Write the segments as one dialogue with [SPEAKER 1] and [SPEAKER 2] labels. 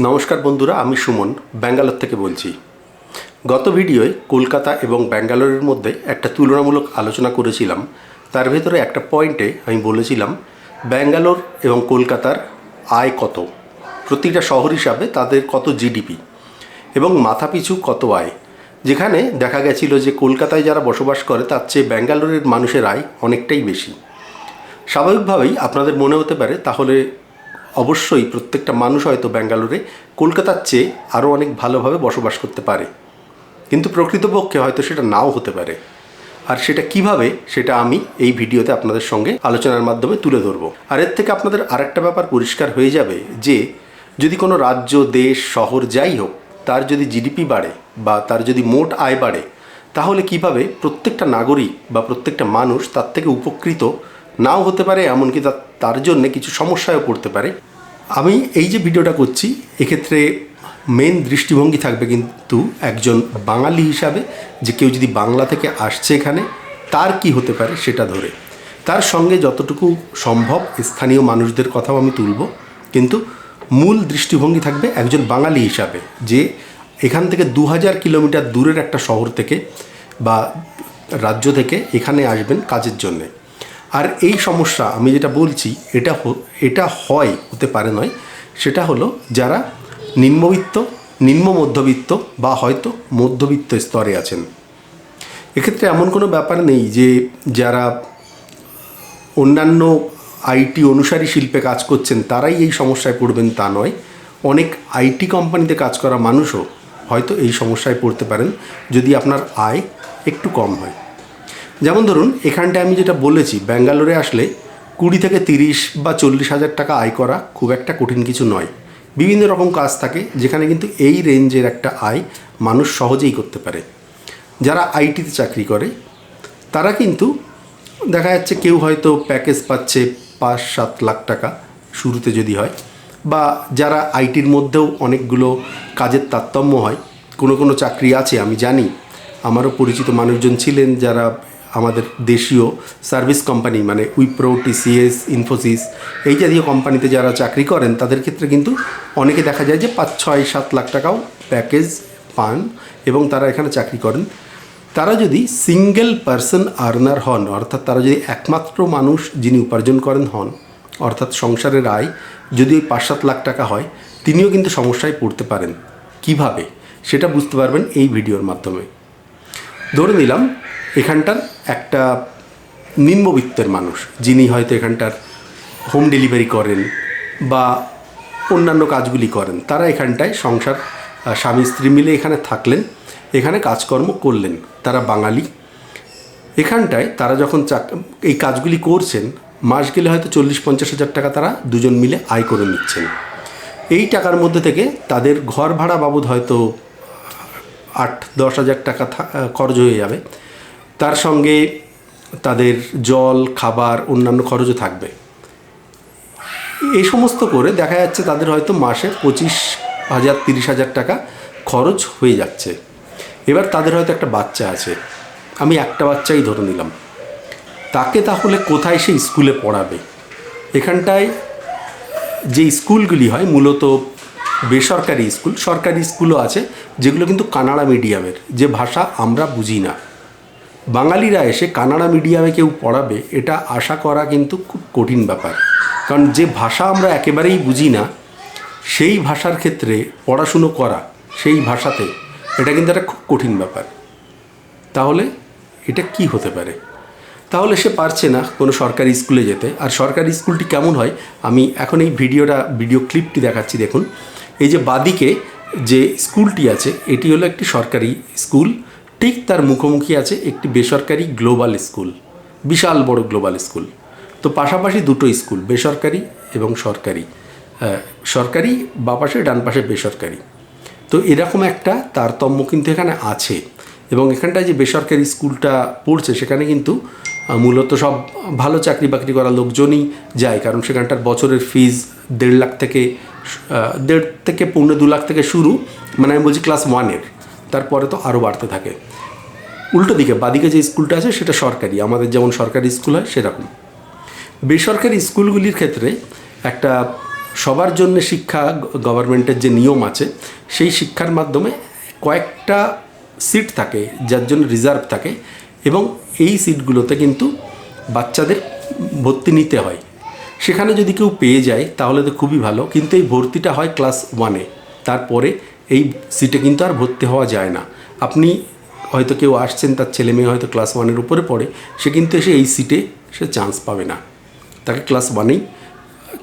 [SPEAKER 1] নমস্কার বন্ধুরা, আমি সুমন, ব্যাঙ্গালোর থেকে বলছি। গত ভিডিওয় কলকাতা এবং ব্যাঙ্গালোরের মধ্যে একটা তুলনামূলক আলোচনা করেছিলাম। তার ভেতরে একটা পয়েন্টে আমি বলেছিলাম, ব্যাঙ্গালোর এবং কলকাতার আয় কত? প্রতিটা শহর হিসাবে তাদের কত জিডিপি? এবং মাথাপিছু কত আয়? যেখানে দেখা গেছিল যে কলকাতায় যারা বসবাস করে, তার চেয়ে ব্যাঙ্গালোরের মানুষের আয় অনেকটাই বেশি। স্বাভাবিকভাবেই আপনাদের মনে হতে পারে, তাহলে অবশ্যই প্রত্যেকটা মানুষ হয়তো ব্যাঙ্গালোরে কলকাতার চেয়ে আরও অনেক ভালোভাবে বসবাস করতে পারে। কিন্তু প্রকৃতপক্ষে হয়তো সেটা নাও হতে পারে। আর সেটা কীভাবে, সেটা আমি এই ভিডিওতে আপনাদের সঙ্গে আলোচনার মাধ্যমে তুলে ধরবো। আর এর থেকে আপনাদের আরেকটা ব্যাপার পরিষ্কার হয়ে যাবে যে, যদি কোনো রাজ্য, দেশ, শহর যাই হোক, তার যদি জিডিপি বাড়ে বা তার যদি মোট আয় বাড়ে, তাহলে কীভাবে প্রত্যেকটা নাগরিক বা প্রত্যেকটা মানুষ তার থেকে উপকৃত নাও হতে পারে, এমনকি তার জন্য কিছু সমস্যায়ও পড়তে পারে। আমি এই যে ভিডিওটা করছি, এক্ষেত্রে মেন দৃষ্টিভঙ্গি থাকবে কিন্তু একজন বাঙালি হিসাবে, যে কেউ যদি বাংলা থেকে আসছে এখানে, তার কি হতে পারে সেটা ধরে। তার সঙ্গে যতটুকু সম্ভব স্থানীয় মানুষদের কথাও আমি তুলব, কিন্তু মূল দৃষ্টিভঙ্গি থাকবে একজন বাঙালি হিসাবে, যে এখান থেকে দু হাজার কিলোমিটার দূরের একটা শহর থেকে বা রাজ্য থেকে এখানে আসবেন কাজের জন্যে। আর এই সমস্যা আমি যেটা বলছি, এটা এটা হয়, হতে পারে নয়, সেটা হলো যারা নিম্নবিত্ত, নিম্ন মধ্যবিত্ত বা হয়তো মধ্যবিত্ত স্তরে আছেন। এক্ষেত্রে এমন কোনো ব্যাপার নেই যে যারা অন্যান্য আইটি অনুসারী শিল্পে কাজ করছেন, তারাই এই সমস্যায় পড়বেন তা নয়। অনেক আইটি কোম্পানিতে কাজ করা মানুষও হয়তো এই সমস্যায় পড়তে পারেন, যদি আপনার আয় একটু কম হয়। যেমন ধরুন, এখানটায় আমি যেটা বলেছি, ব্যাঙ্গালোরে আসলে কুড়ি থেকে তিরিশ বা চল্লিশ হাজার টাকা আয় করা খুব একটা কঠিন কিছু নয়। বিভিন্ন রকম কাজ থাকে, যেখানে কিন্তু এই রেঞ্জের একটা আয় মানুষ সহজেই করতে পারে। যারা আইটিতে চাকরি করে, তারা কিন্তু দেখা যাচ্ছে কেউ হয়তো প্যাকেজ পাচ্ছে পাঁচ সাত লাখ টাকা শুরুতে যদি হয়, বা যারা আইটির মধ্যেও অনেকগুলো কাজের তারতম্য হয়, কোনো কোনো চাকরি আছে, আমি জানি। আমারও পরিচিত মানুষজন ছিলেন যারা আমাদের দেশীয় সার্ভিস কোম্পানি মানে উইপ্রো, টিসিএস, ইনফোসিস, এই জাতীয় কোম্পানিতে যারা চাকরি করেন, তাদের ক্ষেত্রে কিন্তু অনেকে দেখা যায় যে পাঁচ, ছয়, সাত লাখ টাকাও প্যাকেজ পান এবং তারা এখানে চাকরি করেন। তারা যদি সিঙ্গেল পার্সন আর্নার হন, অর্থাৎ তারা যদি একমাত্র মানুষ যিনি উপার্জন করেন হন, অর্থাৎ সংসারের আয় যদি ওই পাঁচ, সাত লাখ টাকা হয়, তিনিও কিন্তু সমস্যায় পড়তে পারেন। কীভাবে? সেটা বুঝতে পারবেন এই ভিডিওর মাধ্যমে। ধরে নিলাম এখানটার একটা নিম্নবিত্তের মানুষ, যিনি হয়তো এখানটার হোম ডেলিভারি করেন বা অন্যান্য কাজগুলি করেন, তারা এখানটায় সংসার স্বামী স্ত্রী মিলে এখানে থাকলেন, এখানে কাজকর্ম করলেন, তারা বাঙালি। এখানটায় তারা যখন চাক, এই কাজগুলি করছেন, মাস গেলে হয়তো চল্লিশ, পঞ্চাশ হাজার টাকা তারা দুজন মিলে আয় করে নিচ্ছেন। এই টাকার মধ্যে থেকে তাদের ঘর ভাড়া বাবদ হয়তো আট, দশ হাজার টাকা খরচ হয়ে যাবে। তার সঙ্গে তাদের জল, খাবার, অন্যান্য খরচও থাকবে। এই সমস্ত করে দেখা যাচ্ছে তাদের হয়তো মাসে পঁচিশ হাজার, তিরিশ হাজার টাকা খরচ হয়ে যাচ্ছে। এবার তাদের হয়তো একটা বাচ্চা আছে। আমি একটা বাচ্চাই ধরে নিলাম। তাকে তাহলে কোথায় সে স্কুলে পড়াবে? এখানটায় যে স্কুলগুলি হয়, মূলত বেসরকারি স্কুল, সরকারি স্কুলও আছে, যেগুলো কিন্তু কানাডা মিডিয়ামের। যে ভাষা আমরা বুঝি না। বাঙালিরা এসে কানাডা মিডিয়ামে কেউ পড়াবে, এটা আশা করা কিন্তু খুব কঠিন ব্যাপার। কারণ যে ভাষা আমরা একেবারেই বুঝি না, সেই ভাষার ক্ষেত্রে পড়াশুনো করা সেই ভাষাতে, এটা কিন্তু একটা খুব কঠিন ব্যাপার। তাহলে এটা কি হতে পারে? তাহলে সে পারছে না কোনো সরকারি স্কুলে যেতে। আর সরকারি স্কুলটি কেমন হয়, আমি এখন এই ভিডিওটা, ভিডিও ক্লিপটি দেখাচ্ছি, দেখুন। এই যে বাদিকে যে স্কুলটি আছে, এটি হলো একটি সরকারি স্কুল। ঠিক তার মুখোমুখি আছে একটি বেসরকারি গ্লোবাল স্কুল, বিশাল বড় গ্লোবাল স্কুল। তো পাশাপাশি দুটো স্কুল, বেসরকারি এবং সরকারি। সরকারি বা পাশে, ডান পাশে বেসরকারি। তো এরকম একটা তারতম্য কিন্তু এখানে আছে এবং এখানটায় যে বেসরকারি স্কুলটা পড়ছে, সেখানে কিন্তু মূলত সব ভালো চাকরি বাকরি করা লোকজনই যায়। কারণ সেখানটার বছরের ফিজ দেড় লাখ থেকে দেড় থেকে পৌনে দু লাখ থেকে শুরু। মানে আমি বলছি ক্লাস ওয়ানের। তারপরে তো আরও বাড়তে থাকে। উল্টো দিকে, বাদিকে যে স্কুলটা আছে সেটা সরকারি, আমাদের যেমন সরকারি স্কুল হয় সেরকম। বেসরকারি স্কুলগুলির ক্ষেত্রে একটা সবার জন্য শিক্ষা গভর্নমেন্টের যে নিয়ম আছে, সেই শিক্ষার মাধ্যমে কয়েকটা সিট থাকে যার জন্য রিজার্ভ থাকে এবং এই সিটগুলোতে কিন্তু বাচ্চাদের ভর্তি নিতে হয়। সেখানে যদি কেউ পেয়ে যায় তাহলে তো খুবই ভালো, কিন্তু এই ভর্তিটা হয় ক্লাস ওয়ানে, তারপরে এই সিটে কিন্তু আর ভর্তি হওয়া যায় না। আপনি হয়তো কেউ আসছেন, তার ছেলে মেয়ে হয়তো ক্লাস ওয়ানের উপরে পড়ে, সে কিন্তু এসে এই সিটে সে চান্স পাবে না। তাকে ক্লাস ওয়ানেই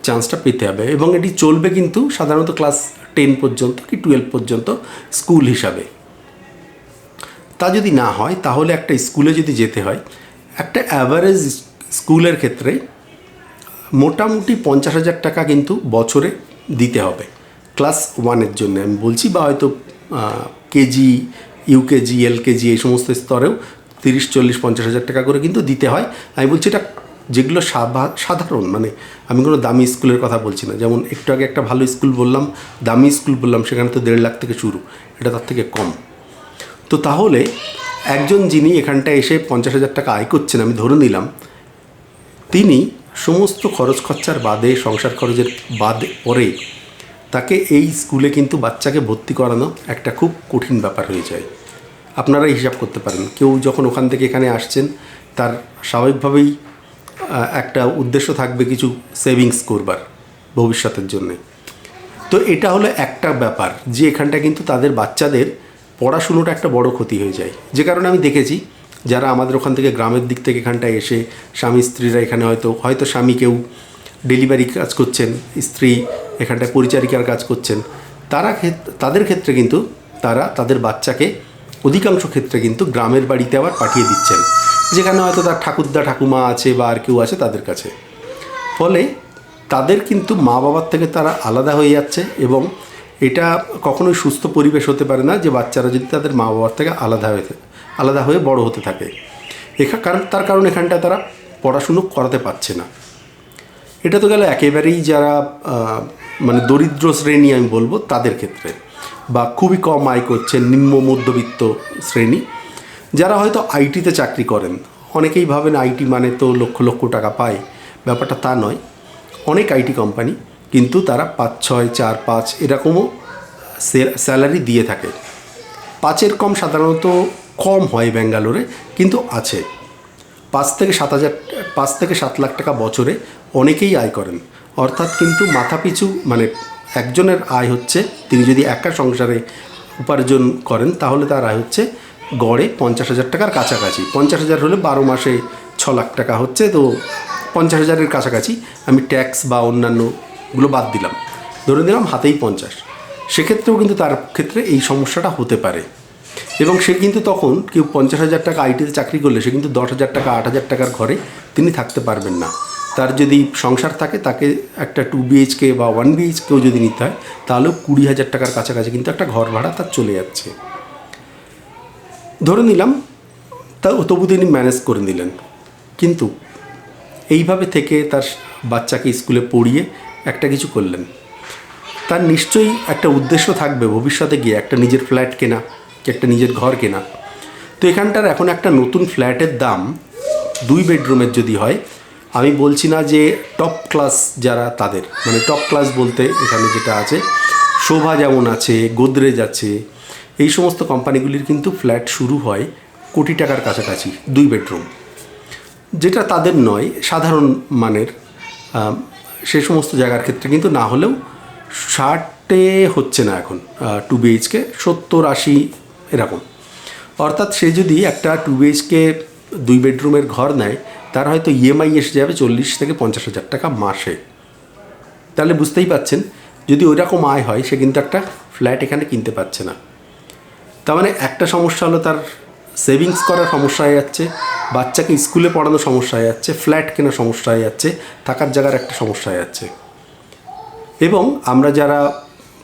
[SPEAKER 1] চান্সটা পেতে হবে এবং এটি চলবে কিন্তু সাধারণত ক্লাস টেন পর্যন্ত কি টুয়েলভ পর্যন্ত স্কুল হিসাবে। তা যদি না হয়, তাহলে একটা স্কুলে যদি যেতে হয়, একটা অ্যাভারেজ স্কুলের ক্ষেত্রে মোটামুটি পঞ্চাশ হাজার টাকা কিন্তু বছরে দিতে হবে। ক্লাস ওয়ানের জন্য আমি বলছি বা হয়তো কেজি ইউকেজি এলকেজি এই সমস্ত স্তরেও তিরিশ, চল্লিশ, পঞ্চাশ হাজার টাকা করে কিন্তু দিতে হয়। আমি বলছি এটা যেগুলো সাধারণ মানে আমি কোনো দামি স্কুলের কথা বলছি না। যেমন একটু আগে একটা ভালো স্কুল বললাম, দামি স্কুল বললাম, সেখানে তো দেড় লাখ থেকে শুরু। এটা তার থেকে কম। তো তাহলে একজন যিনি এখানটায় এসে পঞ্চাশ হাজার টাকা আয় করছেন, আমি ধরে নিলাম, তিনি সমস্ত খরচ খরচার বাদে, সংসার খরচের বাদে পরে তাকে এই স্কুলে কিন্তু বাচ্চাকে ভর্তি করানো একটা খুব কঠিন ব্যাপার হয়ে যায়। আপনারা হিসাব করতে পারেন। কেউ যখন ওখান থেকে এখানে আসছেন, তার স্বাভাবিকভাবেই একটা উদ্দেশ্য থাকবে কিছু সেভিংস করবার ভবিষ্যতের জন্যে। তো এটা হলো একটা ব্যাপার যে এখানটা কিন্তু তাদের বাচ্চাদের পড়াশুনোটা একটা বড় ক্ষতি হয়ে যায়। যে কারণে আমি দেখেছি, যারা আমাদের ওখান থেকে গ্রামের দিক থেকে এখানটায় এসে স্বামী, স্ত্রীরা এখানে হয়তো হয়তো স্বামী কেউ ডেলিভারি কাজ করছেন, স্ত্রী এখানটায় পরিচারিকার কাজ করছেন, তারা তাদের ক্ষেত্রে কিন্তু তারা, তাদের বাচ্চাকে অধিকাংশ ক্ষেত্রে কিন্তু গ্রামের বাড়িতে আবার পাঠিয়ে দিচ্ছেন, যেখানে হয়তো তার ঠাকুরদা, ঠাকুমা আছে বা আর কেউ আছে তাদের কাছে। ফলে তাদের কিন্তু মা বাবার থেকে তারা আলাদা হয়ে যাচ্ছে এবং এটা কখনোই সুস্থ পরিবেশ হতে পারে না যে বাচ্চারা যদি তাদের মা বাবার থেকে আলাদা হয়ে আলাদা হয়ে বড় হতে থাকে। এখা কারণ তার কারণ এখানটা তারা পড়াশুনো করাতে পারছে না। এটা তো গেল একেবারেই যারা মানে দরিদ্র শ্রেণি আমি বলব তাদের ক্ষেত্রে। বা খুবই কম আয় করছেন নিম্ন মধ্যবিত্ত শ্রেণি, যারা হয়তো আইটিতে চাকরি করেন। অনেকেই ভাবেন আইটি মানে তো লক্ষ লক্ষ টাকা পায়। ব্যাপারটা তা নয়। অনেক আইটি কোম্পানি কিন্তু তারা পাঁচ, ছয়, চার, পাঁচ এরকমও স্যালারি দিয়ে থাকে। পাঁচের কম সাধারণত কম হয় ব্যাঙ্গালোরে, কিন্তু আছে। পাঁচ থেকে সাত হাজার, পাঁচ থেকে সাত লাখ টাকা বছরে অনেকেই আয় করেন। অর্থাৎ কিন্তু মাথাপিছু মানে একজনের আয় হচ্ছে, তিনি যদি একা সংসারে উপার্জন করেন, তাহলে তার আয় হচ্ছে গড়ে পঞ্চাশ হাজার টাকার কাছাকাছি। পঞ্চাশ হাজার হলে বারো মাসে ছ লাখ টাকা হচ্ছে, তো পঞ্চাশ হাজারের কাছাকাছি আমি ট্যাক্স বা অন্যান্যগুলো বাদ দিলাম। ধরে দিলাম হাতেই পঞ্চাশ। সেক্ষেত্রেও কিন্তু তার ক্ষেত্রে এই সমস্যাটা হতে পারে। এবং সে কিন্তু তখন কেউ পঞ্চাশ হাজার টাকা আইটিতে চাকরি করলে, সে কিন্তু দশ হাজার টাকা, আট হাজার টাকার ঘরে তিনি থাকতে পারবেন না। তার যদি সংসার থাকে, তাকে একটা টু বিএইচকে বা ওয়ান বিএইচকেও যদি নিতে হয়, তাহলেও কুড়ি হাজার টাকার কাছাকাছি কিন্তু একটা ঘর ভাড়া তার চলে যাচ্ছে। ধরে নিলাম, তা তবু তিনি ম্যানেজ করে নিলেন। কিন্তু এইভাবে থেকে তার বাচ্চাকে স্কুলে পড়িয়ে একটা কিছু করলেন। তার নিশ্চয়ই একটা উদ্দেশ্য থাকবে ভবিষ্যতে গিয়ে, একটা নিজের ফ্ল্যাট কেনা একটা নিজের ঘর কেনা। তো এখানটার এখন একটা নতুন ফ্ল্যাটের দাম দুই বেডরুমের যদি হয় আমি বলছি না যে টপ ক্লাস যারা তাদের মানে টপ ক্লাস বলতে এখানে যেটা আছে, শোভা যেমন আছে, গোদরেজ আছে, এই সমস্ত কোম্পানিগুলির কিন্তু ফ্ল্যাট শুরু হয় কোটি টাকার কাছাকাছি, দুই বেডরুম যেটা তাদের নয়, সাধারণ মানের সে সমস্ত জায়গার ক্ষেত্রে কিন্তু না হলেও ষাটে হচ্ছে না এখন টু বিএইচকে সত্তর, আশি, এরকম। অর্থাৎ সে যদি একটা টু বিএইচকে দুই বেডরুমের ঘর নেয় তার হয়তো ইএমআই এসে যাবে চল্লিশ থেকে পঞ্চাশ হাজার টাকা মাসে। তাহলে বুঝতেই পাচ্ছেন, যদি ওই রকম আয় হয়, সে কিন্তু একটা ফ্ল্যাট এখানে কিনতে পারছে না। তার মানে একটা সমস্যা হলো তার সেভিংস করার সমস্যা হয়ে যাচ্ছে, বাচ্চাকে স্কুলে পড়ানোর সমস্যা হয়ে যাচ্ছে ফ্ল্যাট কেনার সমস্যা হয়ে যাচ্ছে, থাকার জায়গার একটা সমস্যা হয়ে যাচ্ছে। এবং আমরা যারা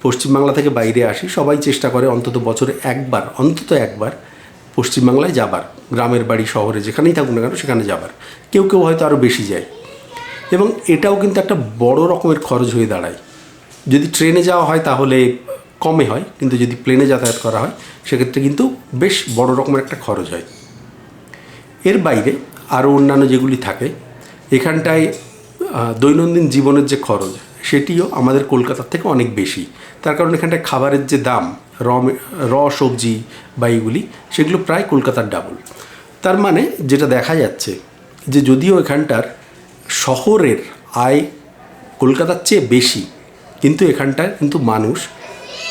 [SPEAKER 1] পশ্চিমবাংলা থেকে বাইরে আসি, সবাই চেষ্টা করে অন্তত বছরে একবার, অন্তত একবার পশ্চিমবাংলায় যাবার। গ্রামের বাড়ি, শহরে যেখানেই থাকুক না কেন সেখানে যাবার। কেউ কেউ হয়তো আরও বেশি যায়। এবং এটাও কিন্তু একটা বড় রকমের খরচ হয়ে দাঁড়ায়। যদি ট্রেনে যাওয়া হয় তাহলে কমে হয়, কিন্তু যদি প্লেনে যাতায়াত করা হয়, সেক্ষেত্রে কিন্তু বেশ বড় রকমের একটা খরচ হয়। এর বাইরে আরও অন্যান্য যেগুলি থাকে, এখানটায় দৈনন্দিন জীবনের যে খরচ, সেটিও আমাদের কলকাতার থেকে অনেক বেশি। তার কারণ এখানটায় খাবারের যে দাম র র সবজি বা এইগুলি সেগুলো প্রায় কলকাতার ডাবল তার মানে যেটা দেখা যাচ্ছে, যে যদিও এখানটার শহরের আয় কলকাতার চেয়ে বেশি, কিন্তু এখানটায় কিন্তু মানুষ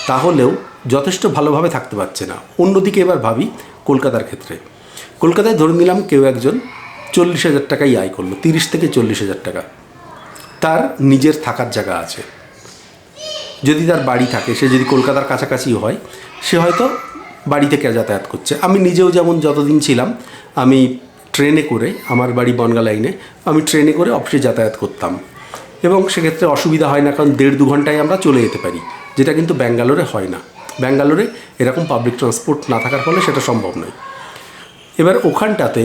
[SPEAKER 1] তাহলেও যথেষ্ট ভালোভাবে থাকতে পারছে না। অন্যদিকে এবার ভাবি কলকাতার ক্ষেত্রে। কলকাতায় ধরে নিলাম কেউ একজন চল্লিশ হাজার টাকাই আয় করল, তিরিশ থেকে চল্লিশ হাজার টাকা। তার নিজের থাকার জায়গা আছে। যদি তার বাড়ি থাকে, সে যদি কলকাতার কাছাকাছি হয়, সে হয়তো বাড়ি থেকে যাতায়াত করছে? আমি নিজেও যেমন যতদিন ছিলাম, আমি ট্রেনে করে, আমার বাড়ি বনগা লাইনে আমি ট্রেনে করে অফিসে যাতায়াত করতাম। এবং সেক্ষেত্রে অসুবিধা হয় না, কারণ দেড় দু ঘন্টায় আমরা চলে যেতে পারি, যেটা কিন্তু ব্যাঙ্গালোরে হয় না। ব্যাঙ্গালোরে এরকম পাবলিক ট্রান্সপোর্ট না থাকার ফলে সেটা সম্ভব নয়। এবার ওখানটাতে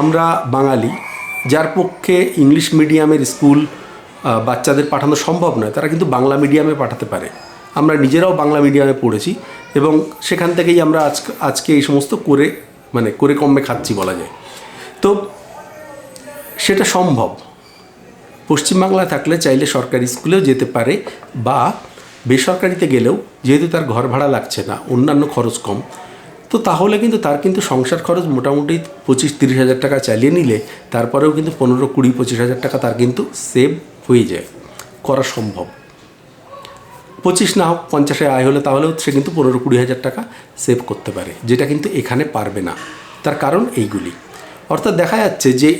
[SPEAKER 1] আমরা বাঙালি, যার পক্ষে ইংলিশ মিডিয়ামের স্কুল বাচ্চাদের পাঠানো সম্ভব নয়, তারা কিন্তু বাংলা মিডিয়ামে পাঠাতে পারে। আমরা নিজেরাও বাংলা মিডিয়ামে পড়েছি এবং সেখান থেকেই আমরা আজ আজকে এই সমস্ত করে মানে করে কমে খাচ্ছি বলা যায়। তো সেটা সম্ভব। পশ্চিমবাংলায় থাকলে চাইলে সরকারি স্কুলেও যেতে পারে বা বেসরকারিতে গেলেও যেহেতু তার ঘর ভাড়া লাগছে না, অন্যান্য খরচ কম, তো তাহলে কিন্তু তার কিন্তু সংসার খরচ মোটামুটি পঁচিশ তিরিশ হাজার টাকা চালিয়ে নিলে তারপরেও কিন্তু পনেরো কুড়ি পঁচিশ হাজার টাকা তার কিন্তু সেভ হয়ে যায়, করা সম্ভব। পঁচিশ না হোক পঞ্চাশে আয় হলে তাহলেও সে কিন্তু পনেরো কুড়ি হাজার টাকা সেভ করতে পারে, যেটা কিন্তু এখানে পারবে না। তার কারণ এইগুলি। অর্থাৎ দেখা যাচ্ছে যে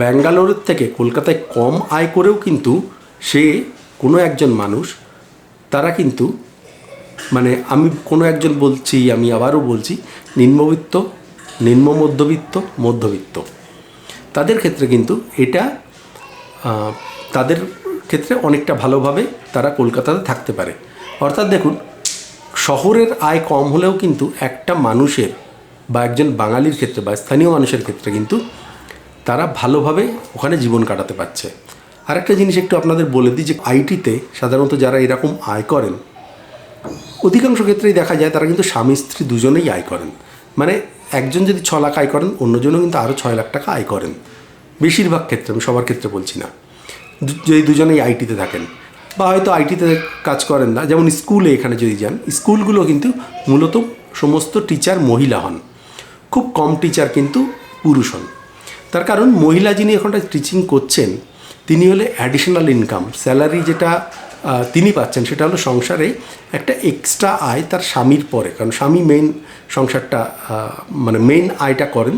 [SPEAKER 1] ব্যাঙ্গালোরের থেকে কলকাতায় কম আয় করেও কিন্তু সে কোনো একজন মানুষ, তারা কিন্তু মানে আমি কোনো একজন বলছি, আমি আবারও বলছি, নিম্নবিত্ত, নিম্ন মধ্যবিত্ত মধ্যবিত্ত। তাদের ক্ষেত্রে কিন্তু এটা তাদের ক্ষেত্রে অনেকটা ভালোভাবে তারা কলকাতাতে থাকতে পারে। অর্থাৎ দেখুন, শহরের আয় কম হলেও কিন্তু একটা মানুষের বা একজন বাঙালির ক্ষেত্রে বা স্থানীয় মানুষের ক্ষেত্রে কিন্তু তারা ভালোভাবে ওখানে জীবন কাটাতে পারছে। আরেকটা জিনিস একটু আপনাদের বলে দিই যে আইটিতে সাধারণত যারা এরকম আয় করেন, অধিকাংশ ক্ষেত্রেই দেখা যায় তারা কিন্তু স্বামী, স্ত্রী দুজনেই আয় করেন। মানে একজন যদি ছ লাখ আয় করেন, অন্যজনও কিন্তু আরও ছয় লাখ টাকা আয় করেন। বেশিরভাগ ক্ষেত্রে, আমি সবার ক্ষেত্রে বলছি না। যদি দুজনেই আইটিতে থাকেন। বা হয়তো আইটিতে কাজ করেন না, যেমন স্কুলে এখানে যদি যান, স্কুলগুলো কিন্তু মূলত সমস্ত টিচার মহিলা হন। খুব কম টিচার কিন্তু পুরুষ হন। তার কারণ মহিলা যিনি এখানটা টিচিং করছেন, তিনি হলে অ্যাডিশনাল ইনকাম স্যালারি যেটা তিনি পাচ্ছেন সেটা হলো সংসারে একটা এক্সট্রা আয় তার স্বামীর পরে, কারণ স্বামী মেন সংসারটা মানে মেন আয়টা করেন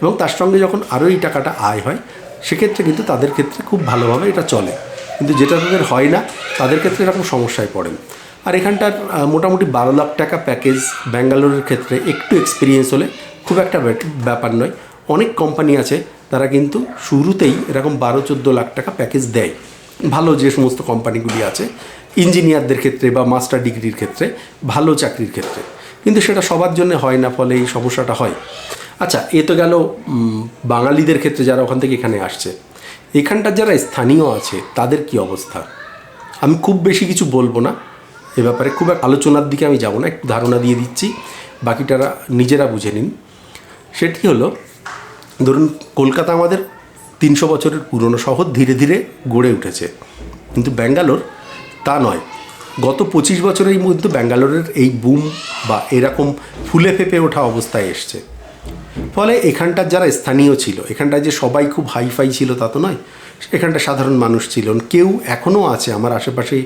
[SPEAKER 1] এবং তার সঙ্গে যখন আরও এই টাকাটা আয় হয়, সেক্ষেত্রে কিন্তু তাদের ক্ষেত্রে খুব ভালোভাবে এটা চলে। কিন্তু যেটা তাদের হয় না, তাদের ক্ষেত্রে এরকম সমস্যায় পড়েন। আর এখানটার মোটামুটি বারো লাখ টাকা প্যাকেজ ব্যাঙ্গালোরের ক্ষেত্রে একটু এক্সপিরিয়েন্স হলে খুব একটা ব্যাপার নয়। অনেক কোম্পানি আছে, তারা কিন্তু শুরুতেই এরকম বারো, চোদ্দ লাখ টাকা প্যাকেজ দেয়। ভালো যে সমস্ত কোম্পানিগুলি আছে ইঞ্জিনিয়ারদের ক্ষেত্রে বা মাস্টার ডিগ্রির ক্ষেত্রে, ভালো চাকরির ক্ষেত্রে। কিন্তু সেটা সবার জন্য হয় না, ফলে এই সমস্যাটা হয়। আচ্ছা এ তো গেল বাঙালিদের ক্ষেত্রে যারা ওখান থেকে এখানে আসছে। এখানটার যারা স্থানীয় আছে, তাদের কি অবস্থা? আমি খুব বেশি কিছু বলব না, এ ব্যাপারে খুব এক আলোচনার দিকে আমি যাব না, একটু ধারণা দিয়ে দিচ্ছি, বাকিটারা নিজেরা বুঝে নিন। সেটি হলো, ধরুন কলকাতা আমাদের তিনশো বছরের পুরনো শহর ধীরে ধীরে গড়ে উঠেছে। কিন্তু ব্যাঙ্গালোর তা নয়। গত পঁচিশ বছরের মধ্যে ব্যাঙ্গালোরের এই বুম বা এরকম ফুলে ফেপে ওঠা অবস্থায় এসছে। ফলে এখানটার যারা স্থানীয় ছিল, এখানটায় যে সবাই খুব হাইফাই ছিল তা তো নয় এখানটা সাধারণ মানুষ ছিল, কেউ এখনও আছে, আমার আশেপাশে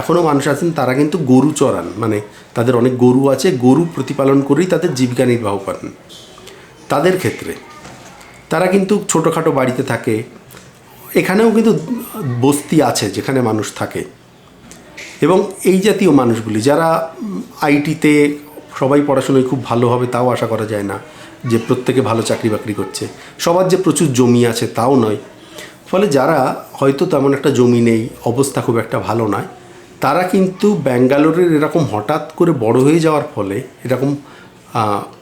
[SPEAKER 1] এখনও মানুষ আছেন, তারা কিন্তু গরু চড়ান মানে তাদের অনেক গরু আছে, গরু প্রতিপালন করেই তাদের জীবিকা নির্বাহ করেন। তাদের ক্ষেত্রে তারা কিন্তু ছোটোখাটো বাড়িতে থাকে, এখানেও কিন্তু বস্তি আছে যেখানে মানুষ থাকে। এবং এই জাতীয় মানুষগুলি যারা আইটিতে সবাই পড়াশোনায় খুব ভালো হবে তাও আশা করা যায় না যে প্রত্যেকে ভালো চাকরি বাকরি করছে। সবার যে প্রচুর জমি আছে তাও নয়। ফলে যারা হয়তো তেমন একটা জমি নেই, অবস্থা খুব একটা ভালো নয়, তারা কিন্তু ব্যাঙ্গালোরের এরকম হঠাৎ করে বড় হয়ে যাওয়ার ফলে, এরকম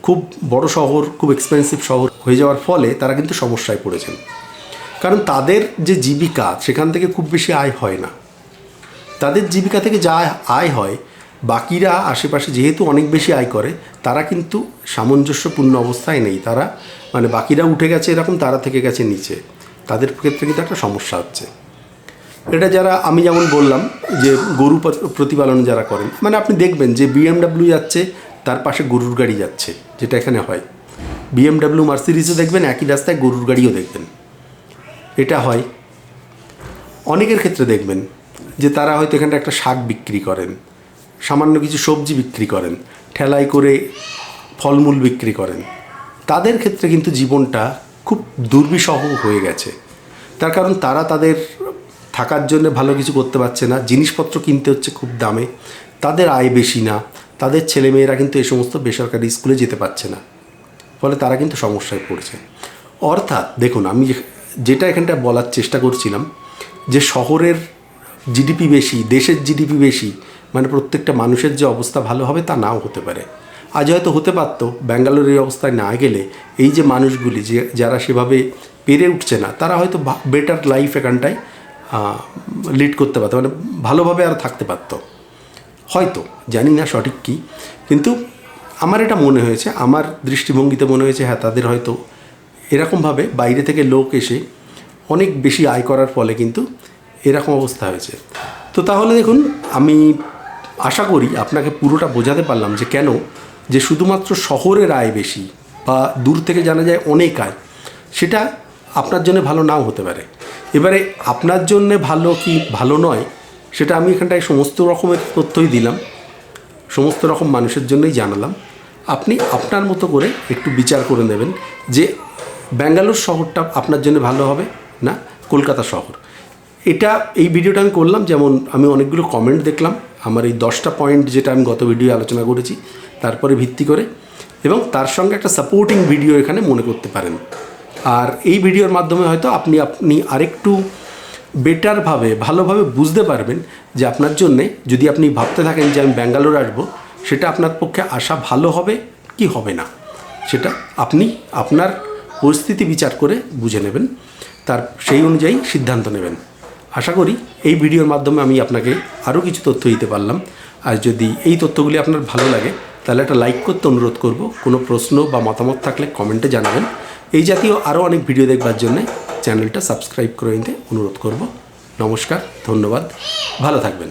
[SPEAKER 1] খুব বড় শহর, খুব এক্সপেন্সিভ শহর হয়ে যাওয়ার ফলে তারা কিন্তু সমস্যায় পড়েছেন। কারণ তাদের যে জীবিকা, সেখান থেকে খুব বেশি আয় হয় না। তাদের জীবিকা থেকে যা আয় হয় বাকিরা আশেপাশে যেহেতু অনেক বেশি আয় করে, তারা কিন্তু সামঞ্জস্যপূর্ণ অবস্থায় নেই। তারা মানে বাকিরা উঠে গেছে এরকম, তারা থেকে গেছে নিচে। তাদের ক্ষেত্রে কিন্তু একটা সমস্যা হচ্ছে। এটা যারা, আমি যেমন বললাম যে গরু প্রতিপালন যারা করেন মানে আপনি দেখবেন যে বিএমডাব্লিউ যাচ্ছে, তার পাশে গরুর গাড়ি যাচ্ছে, যেটা এখানে হয়। বিএমডাব্লিউ মার্সিডিজও দেখবেন, একই রাস্তায় গরুর গাড়িও দেখবেন। এটা হয়। অনেকের ক্ষেত্রে দেখবেন যে তারা হয়তো এখানটা একটা শাক বিক্রি করেন। সামান্য কিছু সবজি বিক্রি করেন, ঠেলাই করে ফলমূল বিক্রি করেন। তাদের ক্ষেত্রে কিন্তু জীবনটা খুব দুর্বিষহ হয়ে গেছে। তার কারণ তারা তাদের থাকার জন্য ভালো কিছু করতে পারছে না, জিনিসপত্র কিনতে হচ্ছে খুব দামে, তাদের আয় বেশি না, তাদের ছেলেমেয়েরা কিন্তু এই সমস্ত বেসরকারি স্কুলে যেতে পারছে না। ফলে তারা কিন্তু সমস্যায় পড়ছে। অর্থাৎ দেখুন, আমি যেটা এখানটা বলার চেষ্টা করছিলাম যে শহরের জিডিপি বেশি, দেশের জিডিপি বেশি মানে প্রত্যেকটা মানুষের যে অবস্থা ভালো হবে তা নাও হতে পারে। আজ হয়তো হতে পারতো ব্যাঙ্গালোরের অবস্থায় না গেলে এই যে মানুষগুলি যে, যারা সেভাবে পেরে উঠছে না, তারা হয়তো বেটার লাইফ এখানটায় লিড করতে পারতো মানে ভালোভাবে আর থাকতে পারতো। হয়তো, জানি না সঠিক কী, কিন্তু আমার এটা মনে হয়েছে, আমার দৃষ্টিভঙ্গিতে মনে হয়েছে হ্যাঁ তাদের হয়তো এরকমভাবে বাইরে থেকে লোক এসে অনেক বেশি আয় করার ফলে কিন্তু এরকম অবস্থা হয়েছে। তো তাহলে দেখুন, আমি আশা করি আপনাকে পুরোটা বোঝাতে পারলাম যে কেন, যে শুধুমাত্র শহরের আয় বেশি বা দূর থেকে জানা যায় অনেক আয়, সেটা আপনার জন্য ভালো নাও হতে পারে। এবারে আপনার জন্য ভালো কি ভালো নয়, সেটা আমি এখানটায় সমস্ত রকমের তথ্যই দিলাম, সমস্ত রকম মানুষের জন্যই জানালাম। আপনি আপনার মতো করে একটু বিচার করে নেবেন যে ব্যাঙ্গালোর শহরটা আপনার জন্য ভালো হবে না কলকাতা শহর। এটা এই ভিডিওটা আমি করলাম, যেমন আমি অনেকগুলো কমেন্ট দেখলাম। আমার এই দশটা পয়েন্ট যেটা আমি গত ভিডিও আলোচনা করেছি, তারপরে ভিত্তি করে এবং তার সঙ্গে একটা সাপোর্টিং ভিডিও এখানে মনে করতে পারেন। আর এই ভিডিওর মাধ্যমে হয়তো আপনি আপনি আরেকটু বেটারভাবে ভালোভাবে বুঝতে পারবেন যে আপনার জন্যে যদি আপনি ভাবতে থাকেন যে আমি ব্যাঙ্গালোর আসব, সেটা আপনার পক্ষে আসা ভালো হবে কি হবে না? সেটা আপনি আপনার পরিস্থিতি বিচার করে বুঝে নেবেন। তার, সেই অনুযায়ী সিদ্ধান্ত নেবেন। আশা করি এই ভিডিওর মাধ্যমে আমি আপনাকে আরও কিছু তথ্য দিতে পারলাম। আর যদি এই তথ্যগুলি আপনার ভালো লাগে, তাহলে একটা লাইক করতে অনুরোধ করব। কোনো প্রশ্ন বা মতামত থাকলে কমেন্টে জানাবেন। এই জাতীয় আরও অনেক ভিডিও দেখবার জন্য চ্যানেলটা সাবস্ক্রাইব করে নিতে অনুরোধ করব। নমস্কার, ধন্যবাদ। ভালো থাকবেন।